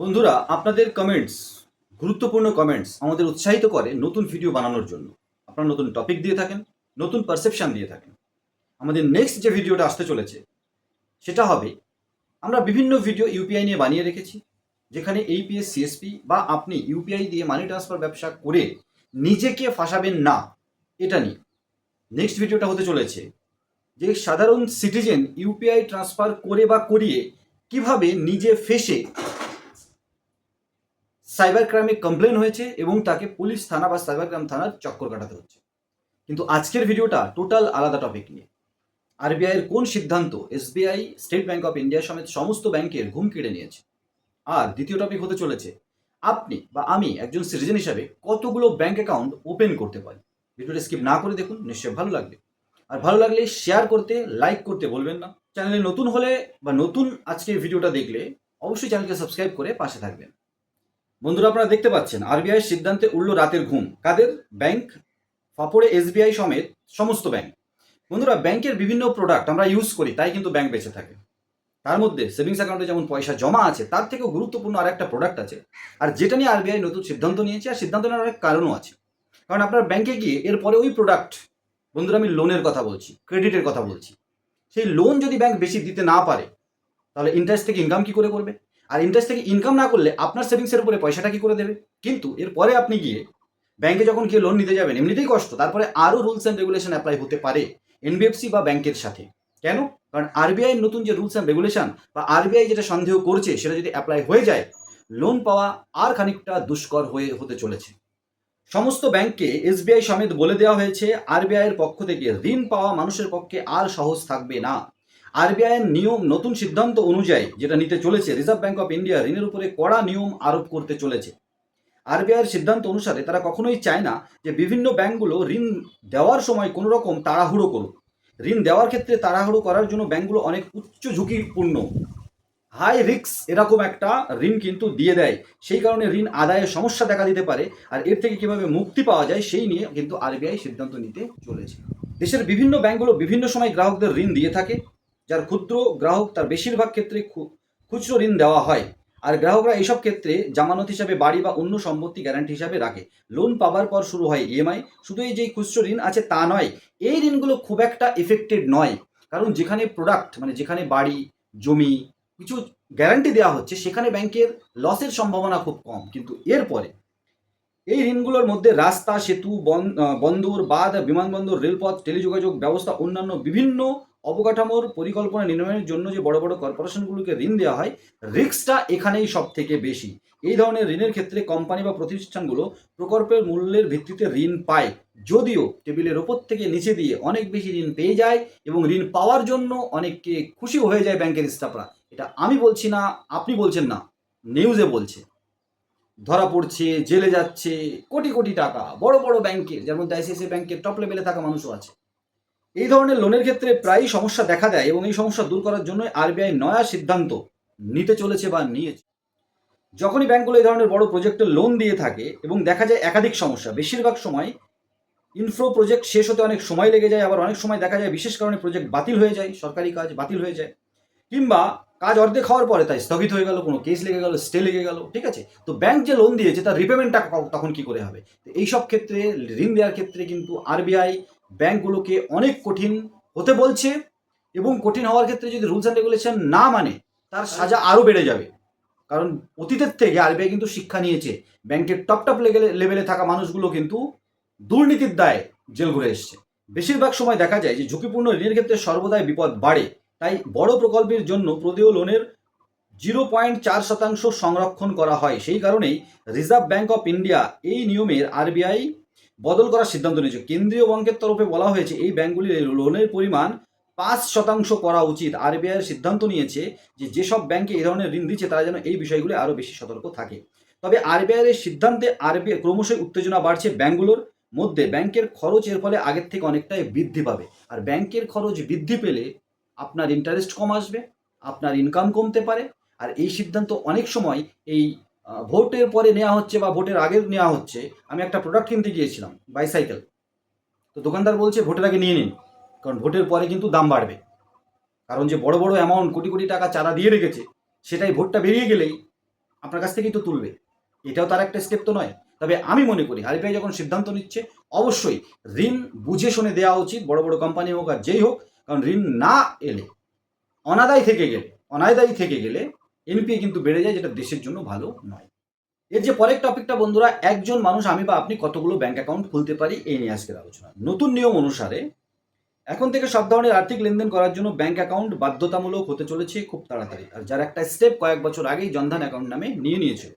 বন্ধুরা, আপনাদের কমেন্টস গুরুত্বপূর্ণ কমেন্টস আমাদের উৎসাহিত করে নতুন ভিডিও বানানোর জন্য। আপনারা নতুন টপিক দিয়ে থাকেন, নতুন পারসেপশন দিয়ে থাকেন। আমাদের নেক্সট যে ভিডিওটা আসতে চলেছে, সেটা হবে, আমরা বিভিন্ন ভিডিও ইউপিআই নিয়ে বানিয়ে রেখেছি, যেখানে এইপিএস সিএসপি বা আপনি ইউপিআই দিয়ে মানি ট্রান্সফার ব্যবসা করে নিজেকে ফাঁসাবেন না, এটা নিয়ে। নেক্সট ভিডিওটা হতে চলেছে, যে সাধারণ সিটিজেন ইউপিআই ট্রান্সফার করে বা করিয়ে কীভাবে নিজে ফেসে সাইবার ক্রাইমে কমপ্লেন হয়েছে এবং তাকে পুলিশ থানা বা সাইবার ক্রাইম থানার চক্কর কাটাতে হচ্ছে। কিন্তু আজকের ভিডিওটা টোটাল আলাদা টপিক নিয়ে। আরবিআই এর কোন সিদ্ধান্ত SBI State Bank of India সমেত সমস্ত ব্যাংকের ঘুম কেড়ে নিয়েছে? আর দ্বিতীয় টপিক হতে চলেছে, আপনি বা আমি একজন সিটিজেন হিসাবে কতগুলো ব্যাংক অ্যাকাউন্ট ওপেন করতে পারি? ভিডিওটা স্কিপ না করে দেখুন, নিশ্চয়ই ভালো লাগবে। আর ভালো লাগলে শেয়ার করতে লাইক করতে বলবেন না। চ্যানেলে নতুন হলে বা নতুন আজকের ভিডিওটা দেখলে অবশ্যই চ্যানেলকে সাবস্ক্রাইব করে পাশে থাকবেন। বন্ধুরা, আপনারা দেখতে পাচ্ছেন আরবিআই সিদ্ধান্তে উঠল রাতের ঘুম। কাদের? ব্যাংক, ফাপড়ে এসবিআই সমেত সমস্ত ব্যাংক। বন্ধুরা, ব্যাংকের বিভিন্ন প্রোডাক্ট আমরা ইউজ করি, তাই কিন্তু ব্যাংক বেঁচে থাকে। তার মধ্যে সেভিংস অ্যাকাউন্টে যেমন পয়সা জমা আছে, তার থেকেও গুরুত্বপূর্ণ আর একটা প্রোডাক্ট আছে। আর যেটা নিয়ে আরবিআই নতুন সিদ্ধান্ত নিয়েছে, আর সিদ্ধান্ত নেওয়ার অনেক কারণও আছে। কারণ আপনার ব্যাংকে গিয়ে এরপরে ওই প্রোডাক্ট বন্ধুরা, আমি লোনের কথা বলছি ক্রেডিটের কথা বলছি। সেই লোন যদি ব্যাংক বেশি দিতে না পারে, তাহলে ইন্টারেস্ট থেকে ইনকাম কি করে করবে? আর ইন্টারেস্ট থেকে ইনকাম না করলে আপনার সেভিংসের উপরে পয়সাটা কি করে দেবে? কিন্তু এরপরে আপনি গিয়ে ব্যাংকে যখন গিয়ে লোন নিতে যাবেন, এমনিতেই কষ্ট। তারপরে আরও রুলস অ্যান্ড রেগুলেশন অ্যাপ্লাই হতে পারে এনবিএফসি বা ব্যাংকের সাথে। কেন? কারণ আরবিআই নতুন যে রুলস অ্যান্ড রেগুলেশন বা আরবিআই যেটা সন্দেহ করছে, সেটা যদি অ্যাপ্লাই হয়ে যায় লোন পাওয়া আর খানিকটা দুষ্কর হয়ে হতে চলেছে। সমস্ত ব্যাংককে এসবিআই সমেত বলে দেওয়া হয়েছে আরবিআই এর পক্ষ থেকে ঋণ পাওয়া মানুষের পক্ষে আর সহজ থাকবে না। আরবিআই এর নিয়ম, নতুন সিদ্ধান্ত অনুযায়ী যেটা নিতে চলেছে রিজার্ভ ব্যাংক অফ ইন্ডিয়া ঋণের উপরে কড়া নিয়ম আরোপ করতে চলেছে। আরবিআই এর সিদ্ধান্ত অনুসারে তারা কখনোই চায় না যে বিভিন্ন ব্যাংকগুলো ঋণ দেওয়ার সময় কোনো রকম তাড়াহুড়ো করুক। ঋণ দেওয়ার ক্ষেত্রে তাড়াহুড়ো করার জন্য ব্যাংকগুলো অনেক উচ্চ ঝুঁকিপূর্ণ। হাই রিক্স এরকম একটা ঋণ কিন্তু দিয়ে দেয়। সেই কারণে ঋণ আদায়ে সমস্যা দেখা দিতে পারে আর এর থেকে কীভাবে মুক্তি পাওয়া যায় সেই নিয়ে কিন্তু আরবিআই সিদ্ধান্ত নিতে চলেছে। দেশের বিভিন্ন ব্যাংকগুলো বিভিন্ন সময় গ্রাহকদের ঋণ দিয়ে থাকে। যার ক্ষুদ্র গ্রাহক তার বেশিরভাগ ক্ষেত্রে খুচরো ঋণ দেওয়া হয়। আর গ্রাহকরা এইসব ক্ষেত্রে জামানত হিসাবে বাড়ি বা অন্য সম্পত্তি গ্যারান্টি হিসাবে রাখে। লোন পাওয়ার পর শুরু হয় ইএমআই শুধু এই যে খুচরো ঋণ আছে তা নয়, এই ঋণগুলো খুব একটা এফেক্টেড নয়। কারণ যেখানে প্রোডাক্ট মানে যেখানে বাড়ি, জমি কিছু গ্যারান্টি দেওয়া হচ্ছে, সেখানে ব্যাংকের লসের সম্ভাবনা খুব কম। কিন্তু এরপরে এই ঋণগুলোর মধ্যে রাস্তা, সেতু, বন- বন্দর, বাঁধ, বিমানবন্দর, রেলপথ, টেলিযোগাযোগ ব্যবস্থা, অন্যান্য বিভিন্ন অবকাঠামোর পরিকল্পনা নির্মাণের জন্য যে বড় বড় কর্পোরেশনগুলোকে ঋণ দেওয়া হয়, রিস্কটা এখানেই সব থেকে বেশি। এই ধরনের ঋণের ক্ষেত্রে কোম্পানি বা প্রতিষ্ঠানগুলো প্রকল্পের মূল্যের ভিত্তিতে ঋণ পায়। যদিও টেবিলের ওপর থেকে নিচে দিয়ে অনেক বেশি ঋণ পেয়ে যায় এবং ঋণ পাওয়ার জন্য অনেককে খুশি হয়ে যায় ব্যাংকের স্টাফরা। এটা আমি বলছি না, আপনি বলছেন না, নিউজে বলছে। ধরা পড়ছে, জেলে যাচ্ছে, কোটি কোটি টাকা, বড় বড় ব্যাংকের যেমন মধ্যে আইসিআইসি ব্যাংকের টপ লেভেলে থাকা মানুষও আছে। এই ধরনের লোনের ক্ষেত্রে প্রায়ই সমস্যা দেখা দেয় এবং এই সমস্যা দূর করার জন্য আরবিআই নয়া সিদ্ধান্ত নিতে চলেছে বা নিয়েছে। যখনই ব্যাংকগুলো এই ধরনের বড় প্রজেক্টের লোন দিয়ে থাকে এবং দেখা যায় একাধিক সমস্যা, বেশিরভাগ সময় ইনফ্রো প্রজেক্ট শেষ হতে অনেক সময় লেগে যায়, আবার অনেক সময় দেখা যায় বিশেষ কারণে প্রজেক্ট বাতিল হয়ে যায়, সরকারি কাজ বাতিল হয়ে যায়, কিংবা কাজ অর্ধেক হওয়ার পরে তাই স্থগিত হয়ে গেল, কোনো কেস লেগে গেল স্টে লেগে গেল, ঠিক আছে? তো ব্যাংক যে লোন দিয়েছে তার রিপেমেন্টটা তখন কি করে হবে? তো এইসব ক্ষেত্রে, ঋণ দেওয়ার ক্ষেত্রে কিন্তু আরবিআই ব্যাংকগুলোকে অনেক কঠিন হতে বলছে এবং কঠিন হওয়ার ক্ষেত্রে যদি রুলস অ্যান্ড রেগুলেশন না মানে তার সাজা আরও বেড়ে যাবে। কারণ অতীতের থেকে আরবিআই কিন্তু শিক্ষা নিয়েছে, ব্যাংকের টপ টপ লেভেলে থাকা মানুষগুলো কিন্তু দুর্নীতির দায়ে জেল ঘুরে এসছে। বেশিরভাগ সময় দেখা যায় যে ঝুঁকিপূর্ণ ঋণের ক্ষেত্রে সর্বদাই বিপদ বাড়ে। তাই বড় প্রকল্পের জন্য প্রদেয় লোনের জিরো পয়েন্ট চার শতাংশ সংরক্ষণ করা হয়। সেই কারণেই রিজার্ভ ব্যাংক অফ ইন্ডিয়া এই নিয়মের আরবিআই বদল করার সিদ্ধান্ত নিয়েছে। কেন্দ্রীয় ব্যাংকের তরফে বলা হয়েছে, এই ব্যাংকগুলির লোনের পরিমাণ পাঁচ শতাংশ করা উচিত। আরবিআই এর সিদ্ধান্ত নিয়েছে যে যেসব ব্যাংকে এই ধরনের ঋণ দিচ্ছে, তারা যেন এই বিষয়গুলি আরও বেশি সতর্ক থাকে। তবে আরবিআইয়ের এর সিদ্ধান্তে আরবিআই ক্রমশই উত্তেজনা বাড়ছে ব্যাংকগুলোর মধ্যে। ব্যাংকের খরচ এর ফলে আগের থেকে অনেকটাই বৃদ্ধি পাবে। আর ব্যাংকের খরচ বৃদ্ধি পেলে আপনার ইন্টারেস্ট কম আসবে, আপনার ইনকাম কমতে পারে। আর এই সিদ্ধান্ত অনেক সময় এই ভোটের পরে নেওয়া হচ্ছে বা ভোটের আগে নেওয়া হচ্ছে, আমি একটা প্রোডাক্ট কিনতে গিয়েছিলাম বাইসাইকেল তো দোকানদার বলছে, ভোটের আগে নিয়ে নিন, কারণ ভোটের পরে কিন্তু দাম বাড়বে। কারণ যে বড় বড় অ্যামাউন্ট কোটি কোটি টাকা চাঁদা দিয়ে রেখেছে, সেটাই ভোটটা বেরিয়ে গেলেই আপনার কাছ থেকেই তো তুলবে। এটাও তার একটা স্টেপ তো নয়। তবে আমি মনে করি আরবিআই যখন সিদ্ধান্ত নিচ্ছে, অবশ্যই ঋণ বুঝে শুনে দেওয়া উচিত, বড় বড় কোম্পানি হোক আর যেই হোক, কারণ ঋণ না এলে, অনাদায়ী থেকে গেলে, অনাদায়ী থেকে গেলে এনপিএ কিন্তু বেড়ে যায়, যেটা দেশের জন্য ভালো নয়। এর যে পরের টপিকটা বন্ধুরা, একজন মানুষ, আমি বা আপনি কতগুলো ব্যাংক অ্যাকাউন্ট খুলতে পারি, এই নিয়ে আজকের আলোচনা। নতুন নিয়ম অনুসারে, এখন থেকে সব ধরনের আর্থিক লেনদেন করার জন্য ব্যাংক অ্যাকাউন্ট বাধ্যতামূলক হতে চলেছে খুব তাড়াতাড়ি। আর যার একটা স্টেপ কয়েক বছর আগেই জনধন অ্যাকাউন্ট নামে নিয়ে নিয়েছে,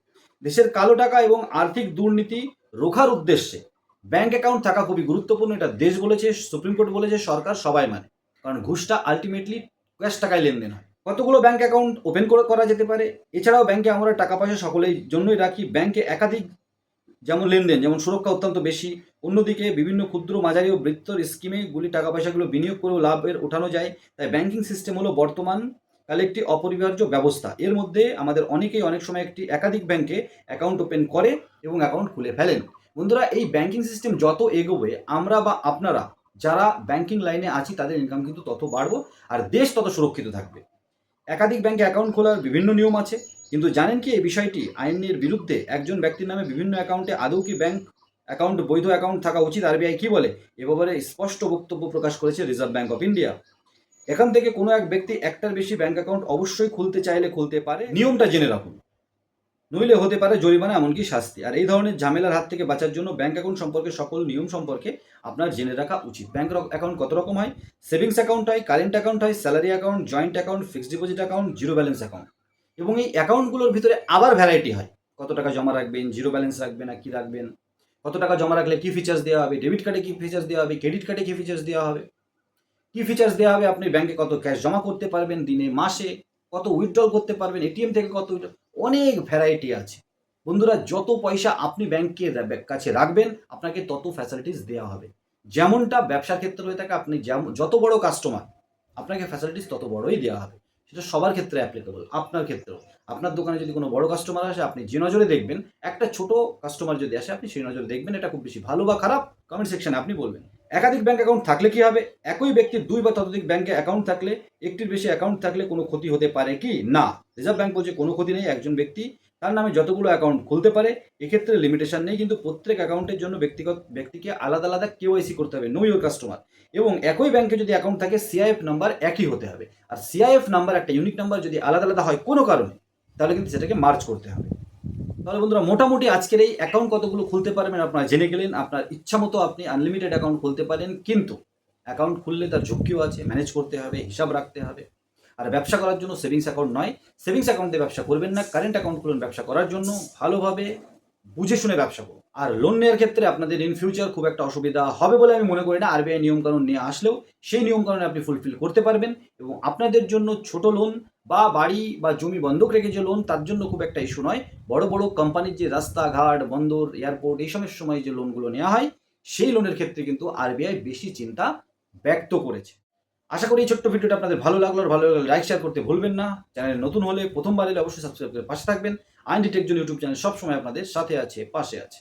দেশের কালো টাকা এবং আর্থিক দুর্নীতি রোখার উদ্দেশ্যে ব্যাংক অ্যাকাউন্ট থাকা খুবই গুরুত্বপূর্ণ। এটা দেশ বলেছে সুপ্রিম কোর্ট বলেছে, সরকার সবাই মানে। কারণ ঘুষটা আলটিমেটলি ক্যাশ টাকায় লেনদেন হয়। কতগুলো ব্যাংক অ্যাকাউন্ট ওপেন করে করা যেতে পারে? এছাড়াও ব্যাংকে আমরা টাকা পয়সা সকলেই জন্যই রাখি। ব্যাংকে একাধিক যেমন লেনদেন, যেমন সুরক্ষা অত্যন্ত বেশি। অন্যদিকে বিভিন্ন ক্ষুদ্র, মাঝারি ও বৃত্তর স্কিমে গুলি টাকা পয়সাগুলো বিনিয়োগ করেও লাভের ওঠানো যায়। তাই ব্যাংকিং সিস্টেম হলো বর্তমান কালে একটি অপরিহার্য ব্যবস্থা। এর মধ্যে আমাদের অনেকেই অনেক সময় একটি একাধিক ব্যাংকে অ্যাকাউন্ট ওপেন করে এবং অ্যাকাউন্ট খুলে ফেলেন। বন্ধুরা, এই ব্যাংকিং সিস্টেম যত এগোবে, আমরা বা আপনারা, যারা ব্যাংকিং লাইনে আছি, তাদের ইনকাম কিন্তু তত বাড়বো আর দেশ তত সুরক্ষিত থাকবে। একাধিক ব্যাংকে অ্যাকাউন্ট খোলার বিভিন্ন নিয়ম আছে, কিন্তু জানেন কি এই বিষয়টি? আইনের বিরুদ্ধে একজন ব্যক্তির নামে বিভিন্ন অ্যাকাউন্টে আদৌ কি ব্যাংক অ্যাকাউন্ট, বৈধ অ্যাকাউন্ট থাকা উচিত? আরবিআই কি বলে? এ ব্যাপারে স্পষ্ট বক্তব্য প্রকাশ করেছে রিজার্ভ ব্যাংক অফ ইন্ডিয়া। এখান থেকে কোনো এক ব্যক্তি একটার বেশি ব্যাংক অ্যাকাউন্ট অবশ্যই খুলতে চাইলে খুলতে পারে। নিয়মটা জেনে রাখুন। নইলে হতে পারে জরিমানা এমনকি শাস্তি। আর এই ধরনের ঝামেলার হাত থেকে বাঁচার জন্য ব্যাঙ্ক অ্যাকাউন্ট সম্পর্কে সকল নিয়ম সম্পর্কে আপনার জেনে রাখা উচিত। ব্যাংক অ্যাকাউন্ট কত রকম হয়? সেভিংস অ্যাকাউন্ট হয় কারেন্ট অ্যাকাউন্ট হয় salary account joint account fixed deposit account zero balance account এবং এই অ্যাকাউন্টগুলোর ভিতরে আবার ভ্যারাইটি হয়। কত টাকা জমা রাখবেন জিরো ব্যালেন্স রাখবেন না কি রাখবেন? কত টাকা জমা রাখলে কী ফিচার্স দেওয়া হবে? ডেবিট কার্ডে কী ফিচার্স দেওয়া হবে? ক্রেডিট কার্ডে কী ফিচার্স দেওয়া হবে? কী ফিচার্স দেওয়া হবে? আপনি ব্যাংকে কত ক্যাশ জমা করতে পারবেন দিনে, মাসে? কত উইথড্রল করতে পারবেন? এটিএম থেকে কত অনেক ভ্যারাইটি আছে। বন্ধুরা, যত পয়সা আপনি ব্যাংকের কাছে রাখবেন, আপনাকে তত ফ্যাসিলিটিস দেওয়া হবে। যেমনটা ব্যবসার ক্ষেত্রে হয়ে থাকে, আপনি যেমন যত বড় কাস্টমার আপনাকে ফ্যাসিলিটিস তত বড়ই দেওয়া হবে। সেটা সবার ক্ষেত্রে অ্যাপ্লিকেবল আপনার ক্ষেত্রেও। আপনার দোকানে যদি কোনো বড় কাস্টমার আসে, আপনি যে নজরে দেখবেন, একটা ছোট কাস্টমার যদি আসে, আপনি সেই নজরে দেখবেন, এটা খুব বেশি ভালো বা খারাপ কমেন্ট সেকশনে আপনি বলবেন। একাধিক ব্যাংক অ্যাকাউন্ট থাকলে কি হবে? একই ব্যক্তির দুই বা ততোধিক ব্যাংকে অ্যাকাউন্ট থাকলে একটির বেশি অ্যাকাউন্ট থাকলে কোনো ক্ষতি হতে পারে কি? না। রিজার্ভ ব্যাংক বলছে কোনো ক্ষতি নেই, একজন ব্যক্তি তার নামে যতগুলো অ্যাকাউন্ট খুলতে পারে, এক্ষেত্রে লিমিটেশন নেই, কিন্তু প্রত্যেক অ্যাকাউন্টের জন্য ব্যক্তিগত, ব্যক্তিকে আলাদা আলাদা কেওয়াইসি করতে হবে নো ইউর কাস্টমার এবং একই ব্যাংকে যদি অ্যাকাউন্ট থাকে সিআইএফ নাম্বার একই হতে হবে। আর সিআইএফ নাম্বার একটা ইউনিক নাম্বার যদি আলাদা আলাদা হয় কোনো কারণে, তাহলে কিন্তু সেটাকে মার্চ করতে হবে। তাহলে বন্ধুরা, মোটামুটি আজকের এই অ্যাকাউন্ট কতগুলো খুলতে পারবেন আপনারা জেনে গেলেন। আপনার ইচ্ছা মতো আপনি আনলিমিটেড অ্যাকাউন্ট খুলতে পারেন, কিন্তু অ্যাকাউন্ট খুললে তার ঝুঁকিও আছে ম্যানেজ করতে হবে, হিসাব রাখতে হবে। আর ব্যবসা করার জন্য সেভিংস অ্যাকাউন্ট নয় সেভিংস অ্যাকাউন্টে ব্যবসা করবেন না কারেন্ট অ্যাকাউন্ট খুলুন ব্যবসা করার জন্য, ভালোভাবে বুঝে শুনে ব্যবসা করুন। আর লোন নেওয়ার ক্ষেত্রে আপনাদের ইন ফিউচার খুব একটা অসুবিধা হবে বলে আমি মনে করি না আরবিআই নিয়মকানুন নিয়ে আসলেও সেই নিয়মকানুন আপনি ফুলফিল করতে পারবেন এবং আপনাদের জন্য ছোট লোন বা বাড়ি বা জমি বন্ধক রেখে যে লোন তার জন্য খুব একটা ইস্যু নয়। বড় বড় কোম্পানির যে রাস্তাঘাট, বন্দর এয়ারপোর্ট এই সময়ের সময় যে লোনগুলো নেওয়া হয়, সেই লোনের ক্ষেত্রে কিন্তু আরবিআই বেশি চিন্তা ব্যক্ত করেছে। আশা করি এই ছোট্ট ভিডিওটা আপনাদের ভালো লাগল। আর ভালো লাগলে লাইক শেয়ার করতে ভুলবেন না। চ্যানেল নতুন হলে প্রথমবার এলে অবশ্যই সাবস্ক্রাইব করে পাশে থাকবেন। আইন ডিটেকজন ইউটিউব চ্যানেল সবসময় আপনাদের সাথে আছে, পাশে আছে।